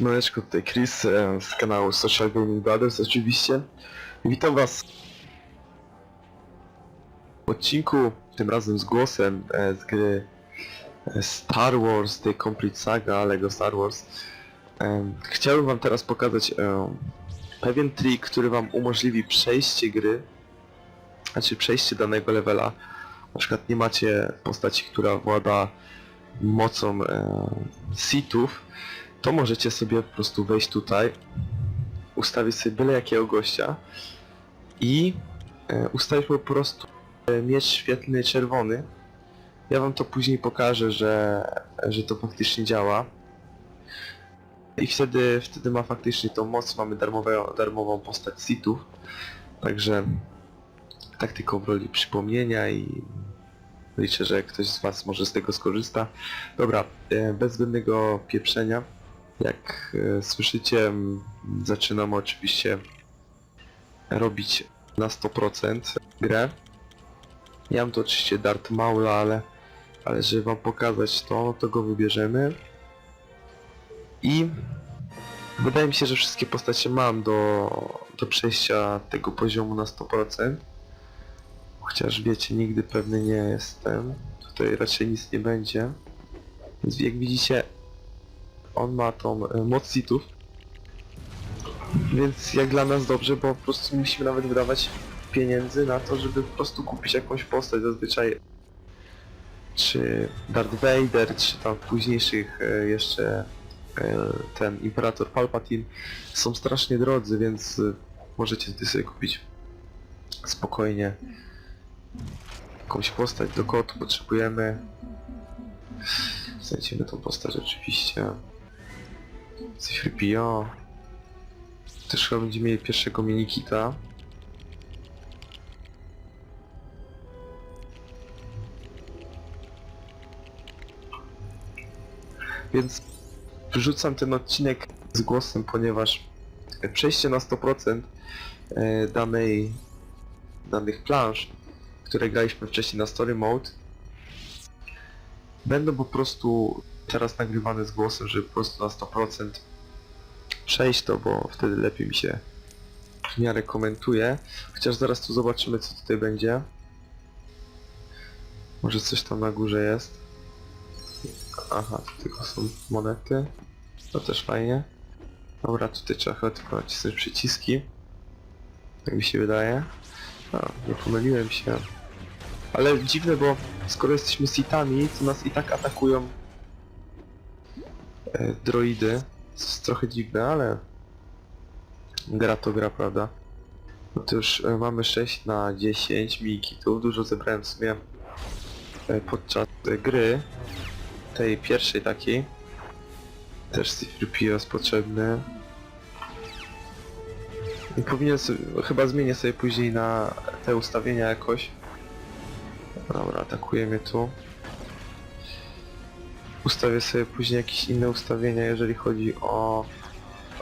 Siemaneczko, tutaj Chris e, z kanału Social Gaming Brothers oczywiście. Witam was w odcinku, tym razem z głosem e, z gry e, Star Wars The Complete Saga LEGO Star Wars. Chciałbym wam teraz pokazać pewien trik, który wam umożliwi przejście gry, znaczy przejście danego levela. Na przykład nie macie postaci, która włada mocą e, Sithów, to możecie sobie po prostu wejść tutaj, ustawić sobie byle jakiego gościa i e, ustawić po prostu e, miecz świetlny czerwony. Ja wam to później pokażę, że, że to faktycznie działa. I wtedy, wtedy ma faktycznie tą moc, mamy darmowe, darmową postać Sithów. Także tak tylko w roli przypomnienia i liczę, że ktoś z was może z tego skorzysta. Dobra, e, bez zbędnego pieprzenia. Jak e, słyszycie, m, zaczynam oczywiście robić na 100% grę. Ja mam tu oczywiście Dart Maula, ale, ale żeby wam pokazać to, to go wybierzemy. I wydaje mi się, że wszystkie postacie mam do, do przejścia tego poziomu na 100%. Chociaż wiecie, nigdy pewny nie jestem. Tutaj raczej nic nie będzie. Więc jak widzicie, on ma tą e, moc sitów. Więc jak dla nas dobrze, bo po prostu nie musimy nawet wydawać pieniędzy na to, żeby po prostu kupić jakąś postać. Zazwyczaj czy Darth Vader, czy tam późniejszych e, jeszcze e, ten Imperator Palpatine są strasznie drodzy, więc e, możecie tutaj sobie kupić spokojnie jakąś postać do kotu potrzebujemy. Znajdziemy tą postać oczywiście. C3PO. Też chyba będziemy mieli pierwszego minikita. Więc wrzucam ten odcinek z głosem, ponieważ przejście na 100% e, danej, danych planż, które graliśmy wcześniej na Story Mode, będą po prostu teraz nagrywane z głosem, żeby po prostu na 100% przejść to, bo wtedy lepiej mi się w miarę komentuje. Chociaż zaraz tu zobaczymy co tutaj będzie. Może coś tam na górze jest. Aha, tu tylko są monety. To też fajnie. Dobra, tutaj trzeba chyba tylko nacisnąć przyciski. Tak mi się wydaje. A, nie pomyliłem się. Ale dziwne, bo skoro jesteśmy sitami, to nas i tak atakują droidy. To jest trochę dziwne, ale gra to gra, prawda? No to już e, mamy 6 na 10 mikitów, dużo zebrałem w sumie e, podczas e, gry, tej pierwszej takiej. Też C-3PO jest potrzebny. I powinien sobie, chyba zmienię sobie później na te ustawienia jakoś. Dobra, atakuje mnie tu. Ustawię sobie później jakieś inne ustawienia, jeżeli chodzi o...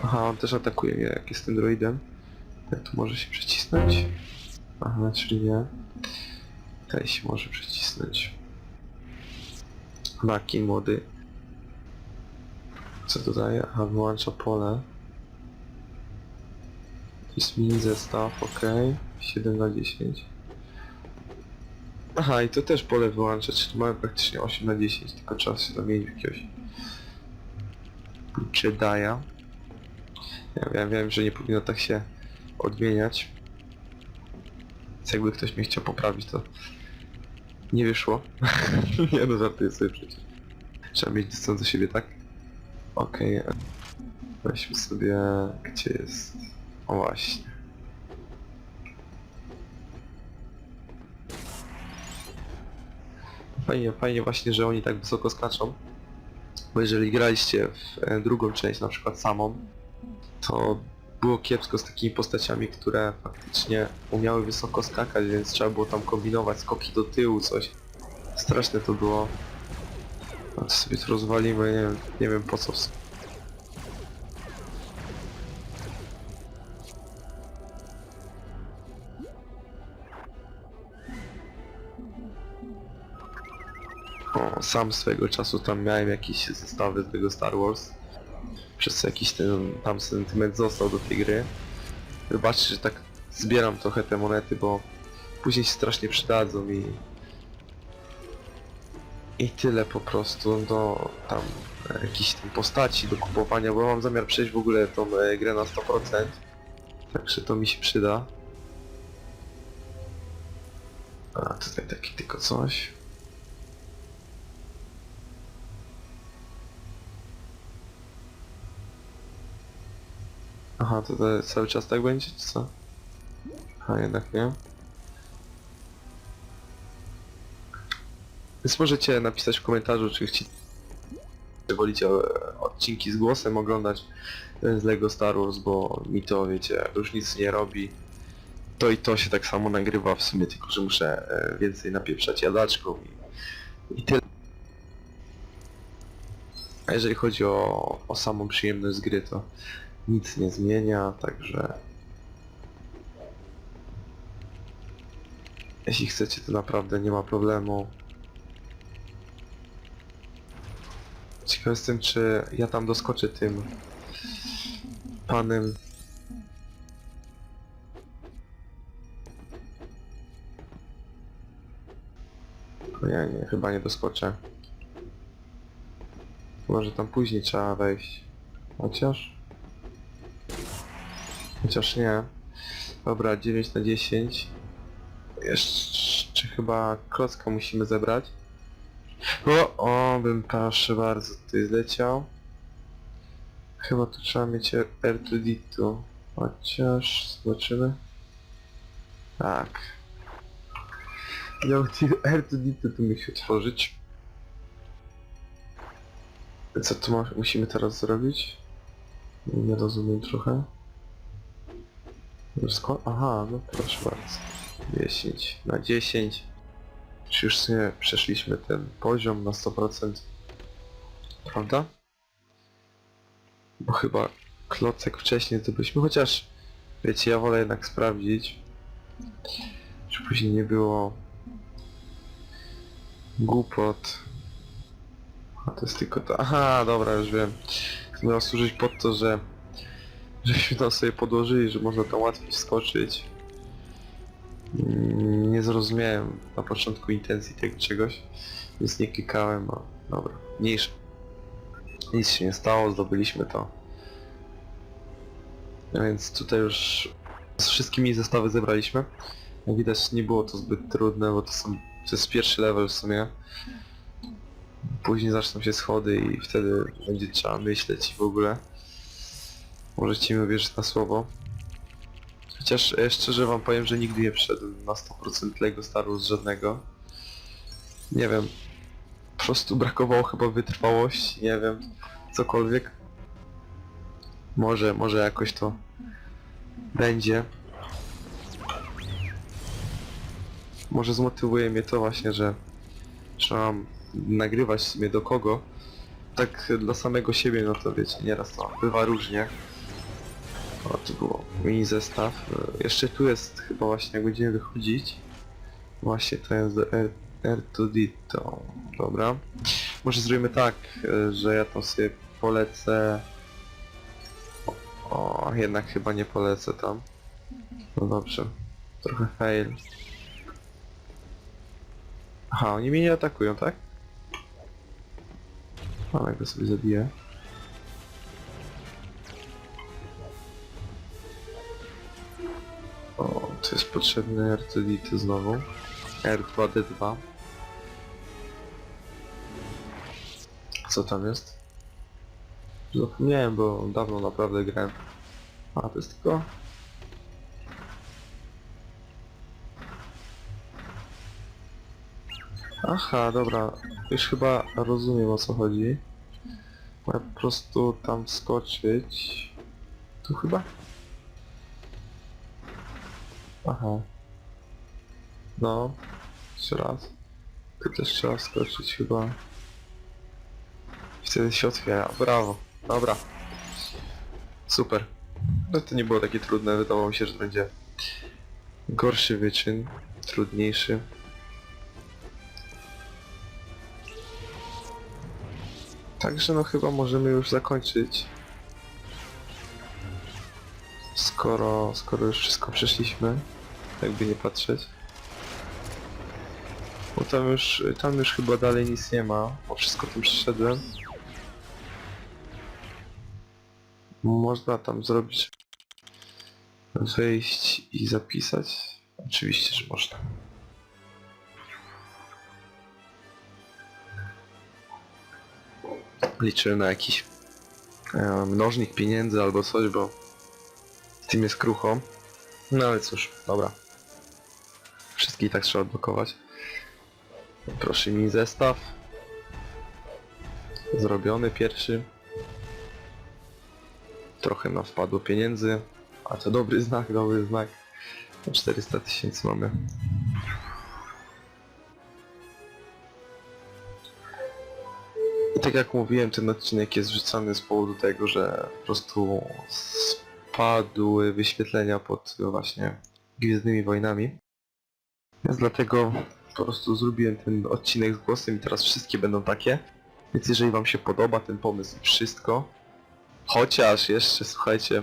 Aha, on też atakuje mnie, jak jestem droidem. Jak tu może się przycisnąć? Aha, czyli nie. Tutaj się może przycisnąć. Maki młody. Co to daje? Aha, wyłącza pole. Jest mini zestaw, ok. 7 na 10. Aha, i to też pole wyłącza, czyli mamy praktycznie 8 na 10, tylko trzeba się zamienić w jakiegoś Jedi'a. Ja wiem, wiem, że nie powinno tak się odmieniać. Więc jakby ktoś mnie chciał poprawić, to nie wyszło. nie no, żartuję sobie przecież. Trzeba mieć dystans do siebie, tak? Okej. Weźmy sobie... gdzie jest... O właśnie. Fajnie, fajnie właśnie, że oni tak wysoko skaczą. Bo jeżeli graliście w e, drugą część, na przykład samą, to było kiepsko z takimi postaciami, które faktycznie umiały wysoko skakać, więc trzeba było tam kombinować skoki do tyłu, coś. Straszne to było. A to sobie to rozwalimy, nie wiem, nie wiem po co. w sumie. Sam swego czasu tam miałem jakieś zestawy z tego Star Wars. przez jakiś ten tam sentyment został do tej gry. Wybaczcie, że tak zbieram trochę te monety, bo później się strasznie przydadzą i... I tyle po prostu do tam jakichś tam postaci do kupowania, bo mam zamiar przejść w ogóle tą e, grę na 100%. Także to mi się przyda. A tutaj taki tylko coś. Aha, to, to cały czas tak będzie, czy co? A jednak nie. Więc możecie napisać w komentarzu, czy chci... czy wolicie e, odcinki z głosem oglądać ten z LEGO Star Wars, bo mi to, wiecie, różnicy nie robi. To i to się tak samo nagrywa w sumie, tylko że muszę e, więcej napieprzać jadaczką i, i tyle. A jeżeli chodzi o, o samą przyjemność z gry, to nic nie zmienia, także... Jeśli chcecie, to naprawdę nie ma problemu. Ciekaw jestem, czy ja tam doskoczę tym panem. Nie, nie, chyba nie doskoczę. Może tam później trzeba wejść. Chociaż? Chociaż nie. Dobra, 9 na 10. Jeszcze chyba klocka musimy zebrać. O, o, bym proszę bardzo tutaj zleciał. Chyba tu trzeba mieć R2D2. Chociaż zobaczymy. Tak. Miał R2D2 tu musi otworzyć. Co tu ma, musimy teraz zrobić? Nie rozumiem trochę. Aha, no proszę bardzo. 10 na 10. Czy już sobie przeszliśmy ten poziom na 100%? Prawda? Bo chyba klocek wcześniej zdobyliśmy, chociaż wiecie, ja wolę jednak sprawdzić, czy później nie było głupot. A to jest tylko to... Aha, dobra, już wiem. Miało służyć pod to, że żebyśmy tam sobie podłożyli, że można tam łatwiej wskoczyć. Nie zrozumiałem na początku intencji tego czegoś, więc nie klikałem, a dobra. Nic się nie stało, zdobyliśmy to. No więc tutaj już z wszystkimi zestawy zebraliśmy. Jak widać nie było to zbyt trudne, bo to są to jest pierwszy level w sumie. Później zaczną się schody i wtedy będzie trzeba myśleć i w ogóle. Możecie mi uwierzyć na słowo. Chociaż e, szczerze wam powiem, że nigdy nie wszedłem na 100% Lego Star żadnego. Nie wiem. Po prostu brakowało chyba wytrwałości, nie wiem. Cokolwiek. Może, może jakoś to będzie. Może zmotywuje mnie to właśnie, że trzeba nagrywać w sumie do kogo. Tak dla samego siebie, no to wiecie, nieraz to bywa różnie. Było mini zestaw. E, Jeszcze tu jest chyba właśnie jak będziemy wychodzić. Właśnie to jest R, R2D to. Dobra. Może zrobimy tak, e, że ja tam sobie polecę. O, jednak chyba nie polecę tam. No dobrze. Trochę fail. Aha, oni mnie nie atakują, tak? Ale go sobie zabiję. To jest potrzebny R2D znowu. R2D2. Co tam jest? Zapomniałem, bo dawno naprawdę grałem. A, to jest tylko... Aha, dobra. Już chyba rozumiem o co chodzi. Mogę po prostu tam skoczyć. Tu chyba? Aha. No. Jeszcze raz. Tu też trzeba skoczyć chyba. Wtedy się otwiera. Brawo. Dobra. Super. No to nie było takie trudne. Wydawało mi się, że to będzie gorszy wyczyn. Trudniejszy. Także no chyba możemy już zakończyć skoro, skoro już wszystko przeszliśmy, jakby nie patrzeć. Bo tam już, tam już chyba dalej nic nie ma, bo wszystko tym przeszedłem. Można tam zrobić, wejść i zapisać. Oczywiście, że można. Liczyłem na jakiś e, mnożnik pieniędzy albo coś, bo z tym jest krucho. No ale cóż, dobra. I tak trzeba odblokować. Proszę mi zestaw. Zrobiony pierwszy. Trochę nam wpadło pieniędzy, a to dobry znak, dobry znak. 400 tysięcy mamy. I tak jak mówiłem, ten odcinek jest wrzucany z powodu tego, że po prostu spadły wyświetlenia pod właśnie Gwiezdnymi Wojnami. Więc dlatego po prostu zrobiłem ten odcinek z głosem i teraz wszystkie będą takie. Więc jeżeli wam się podoba ten pomysł i wszystko, chociaż jeszcze słuchajcie,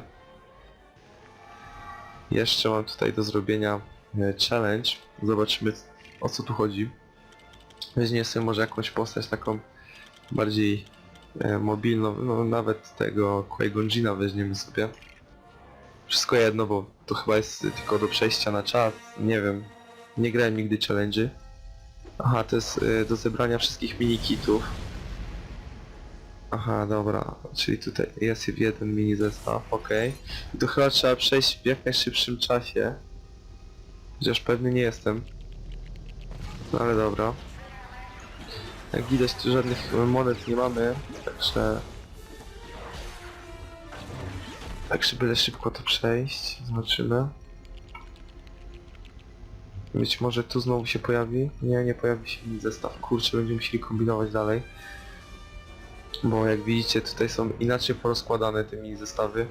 jeszcze mam tutaj do zrobienia e, challenge. Zobaczymy o co tu chodzi. Weźmiemy sobie może jakąś postać taką bardziej e, mobilną, no nawet tego Qui-Gon Jinna weźmiemy sobie. Wszystko jedno, bo to chyba jest tylko do przejścia na czat, nie wiem. Nie grałem nigdy challenge'y. Aha, to jest e, do zebrania wszystkich mini-kitów. Aha, dobra, czyli tutaj jest jeden mini zestaw, okej. I To chyba trzeba przejść w jak najszybszym czasie. Chociaż pewny nie jestem. No ale dobra. Jak widać tu żadnych monet nie mamy, także... Także byle szybko to przejść, zobaczymy. Być może tu znowu się pojawi? Nie, nie pojawi się mini zestaw. Kurczę, będziemy musieli kombinować dalej. Bo jak widzicie tutaj są inaczej porozkładane te mini zestawy.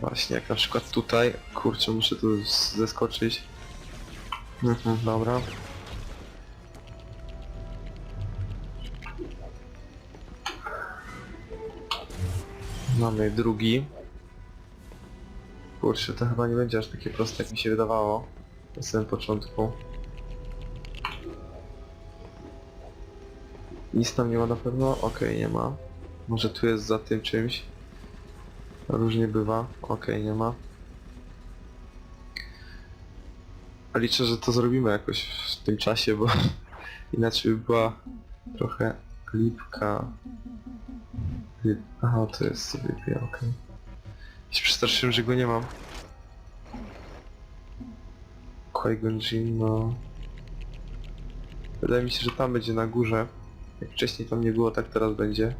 Właśnie jak na przykład tutaj. Kurczę, muszę tu zeskoczyć. Mhm, dobra. Mamy drugi. Kurczę, to chyba nie będzie aż takie proste jak mi się wydawało. Na samym początku. Nic tam nie ma na pewno? Okej, nie ma. Może tu jest za tym czymś. Różnie bywa. Okej, nie ma. A liczę, że to zrobimy jakoś w tym czasie, bo inaczej by była trochę lipka. Lip... Aha, to jest sobie okej. Się przestraszyłem, że go nie mam. Qui-Gon Jinn, no... Wydaje mi się, że tam będzie na górze. Jak wcześniej tam nie było, tak teraz będzie.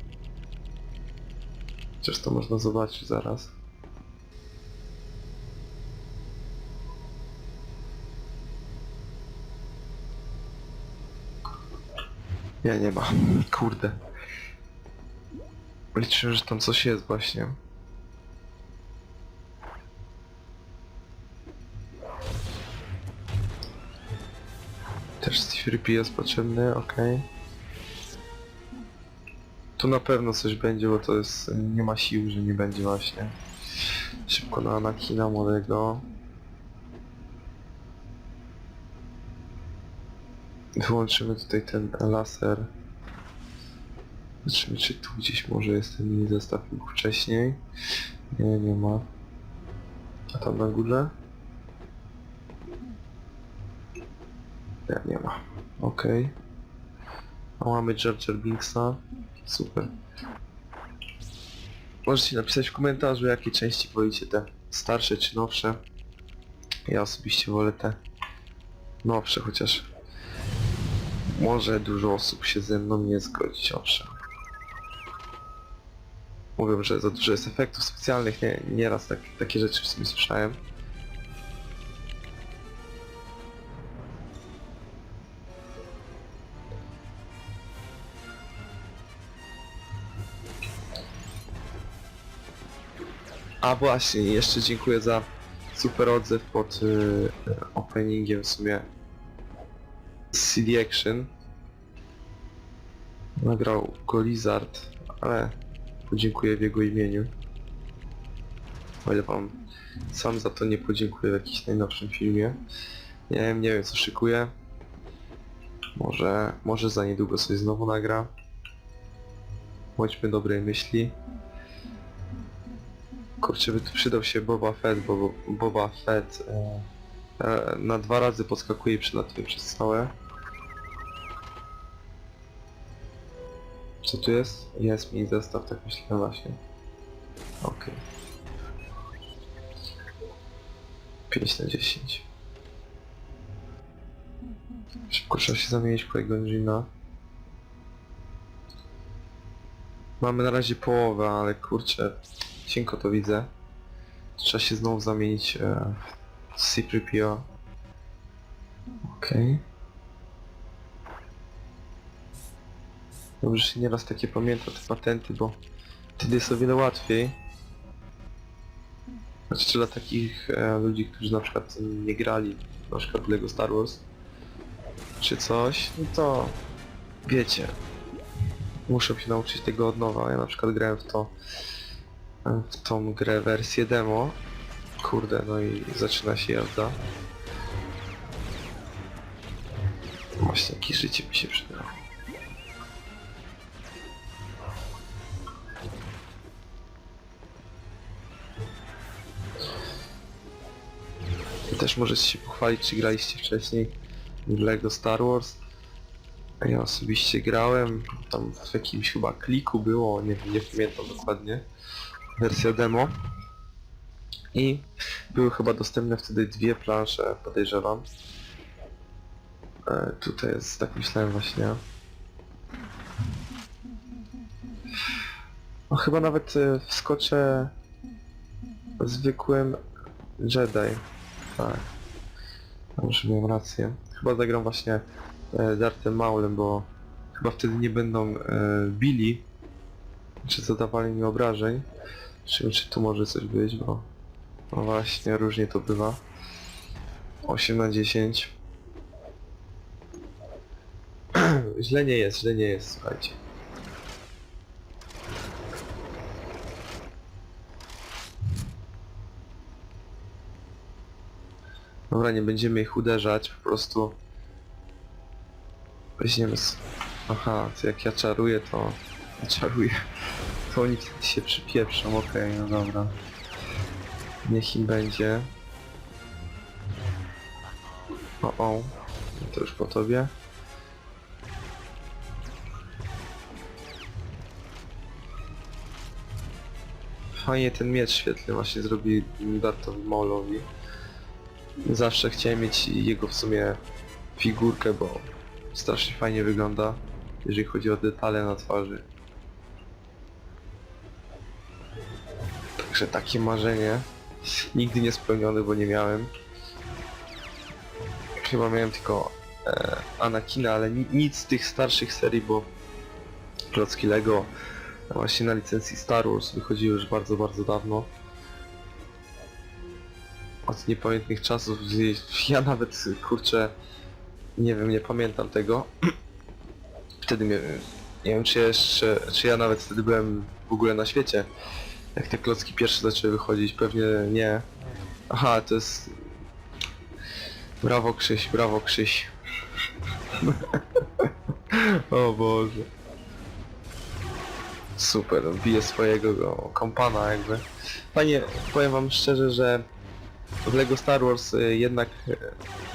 Chociaż to można zobaczyć zaraz. Nie, nie ma. Kurde. Liczyłem, że tam coś jest właśnie. Też C3P jest potrzebny, okej. Tu na pewno coś będzie, bo to jest... nie ma sił, że nie będzie właśnie. Szybko na Anakina młodego. Wyłączymy tutaj ten laser. Zobaczymy, czy tu gdzieś może jest ten mini zestaw wcześniej. Nie, nie ma. A tam na górze? Nie, nie ma. Okej. A mamy Jar Jar Binksa. Super. Możecie napisać w komentarzu, jakie części wolicie, te starsze czy nowsze. Ja osobiście wolę te nowsze, chociaż może dużo osób się ze mną nie zgodzić, owszem. Mówią, że za dużo jest efektów specjalnych, nie, nieraz tak, takie rzeczy w sumie słyszałem. A właśnie, jeszcze dziękuję za super odzew pod y, openingiem w sumie CD Action. Nagrał go Lizard, ale podziękuję w jego imieniu. O ile wam sam za to nie podziękuję w jakimś najnowszym filmie. Nie wiem, nie wiem co szykuję. Może, może za niedługo coś znowu nagra. Bądźmy dobrej myśli. Kurczę, by tu przydał się Boba Fett, bo Boba Fett e, e, na dwa razy podskakuje i przylatuje przez całe. Co tu jest? Jest mi zestaw, tak myślałem właśnie. Okej. 5 na 10. Szybko trzeba się zamienić po jego Gina. Mamy na razie połowę, ale kurczę, cienko to widzę. Trzeba się znowu zamienić e, w C3PO. Okej. Dobrze się nieraz takie pamięta te patenty, bo wtedy jest o wiele łatwiej. Znaczy dla takich e, ludzi, którzy na przykład nie grali na przykład LEGO Star Wars czy coś, no to wiecie, muszę się nauczyć tego od nowa. Ja na przykład grałem w to w tą grę wersję demo. Kurde, no i zaczyna się jazda. Właśnie jakieś życie mi się przydało. Też możecie się pochwalić, czy graliście wcześniej w LEGO Star Wars. Ja osobiście grałem, tam w jakimś chyba kliku było, nie, nie pamiętam dokładnie, wersja demo. I były chyba dostępne wtedy dwie plansze, podejrzewam. E, tutaj jest, tak myślałem właśnie. No chyba nawet e, wskoczę zwykłym Jedi. Tak. Może miałem rację. Chyba zagram właśnie e, Dartem Maulem, bo chyba wtedy nie będą e, bili, czy zadawali mi obrażeń. Czy, czy tu może coś być, bo no właśnie, różnie to bywa. 8 na 10. źle nie jest, źle nie jest, słuchajcie. Dobra, nie będziemy ich uderzać, po prostu weźmiemy s... Aha, jak ja czaruję, to... Czaruję. To oni się przypieprzą, okej, no dobra. Niech im będzie. O, o. To już po tobie. Fajnie ten miecz świetlny właśnie zrobi Dartowi Maulowi. Zawsze chciałem mieć jego w sumie figurkę, bo strasznie fajnie wygląda, jeżeli chodzi o detale na twarzy. Także takie marzenie. Nigdy nie spełnione, bo nie miałem. Chyba miałem tylko e, Anakina, ale ni nic z tych starszych serii, bo klocki Lego właśnie na licencji Star Wars wychodziły już bardzo, bardzo dawno od niepamiętnych czasów. Ja nawet, kurczę, nie wiem, nie pamiętam tego. Wtedy mnie, nie wiem czy jeszcze, czy ja nawet wtedy byłem w ogóle na świecie. Jak te klocki pierwsze zaczęły wychodzić, pewnie nie. Aha, to jest... Brawo Krzyś, brawo Krzyś. o Boże. Super, bije swojego go, kompana jakby. Panie, powiem wam szczerze, że w LEGO Star Wars y, jednak y,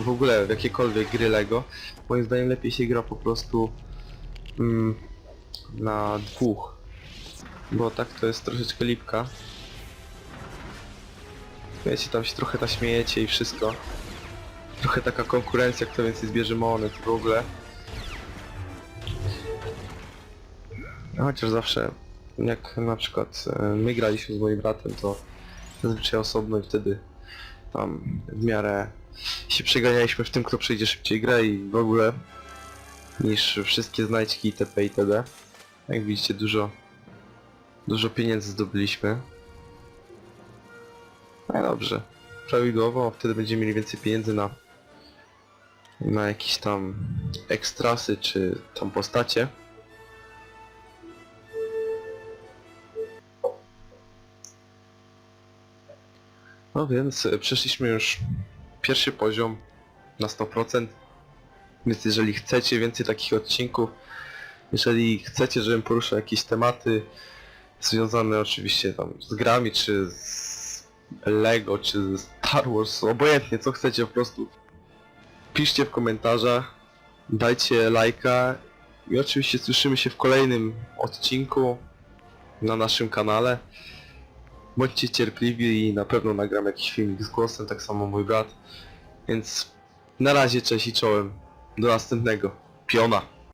w ogóle w jakiekolwiek gry LEGO moim zdaniem lepiej się gra po prostu mm, na dwóch bo tak to jest troszeczkę lipka wiecie tam się trochę naśmiejecie i wszystko trochę taka konkurencja kto więcej zbierze monet w ogóle No, chociaż zawsze jak na przykład y, my graliśmy z moim bratem to zazwyczaj osobno i wtedy tam w miarę się przeganialiśmy w tym, kto przejdzie szybciej grę i w ogóle niż wszystkie znajdźki itp. itd. Jak widzicie dużo dużo pieniędzy zdobyliśmy. No dobrze. Prawidłowo, wtedy będziemy mieli więcej pieniędzy na na jakieś tam ekstrasy czy tam postacie. No więc e, przeszliśmy już pierwszy poziom na 100%. Więc jeżeli chcecie więcej takich odcinków, jeżeli chcecie, żebym poruszał jakieś tematy związane oczywiście tam z grami, czy z Lego, czy z Star Wars, obojętnie co chcecie po prostu, piszcie w komentarzach, dajcie lajka i oczywiście słyszymy się w kolejnym odcinku na naszym kanale. Bądźcie cierpliwi i na pewno nagram jakiś filmik z głosem, tak samo mój brat. Więc na razie cześć i czołem. Do następnego. Piona.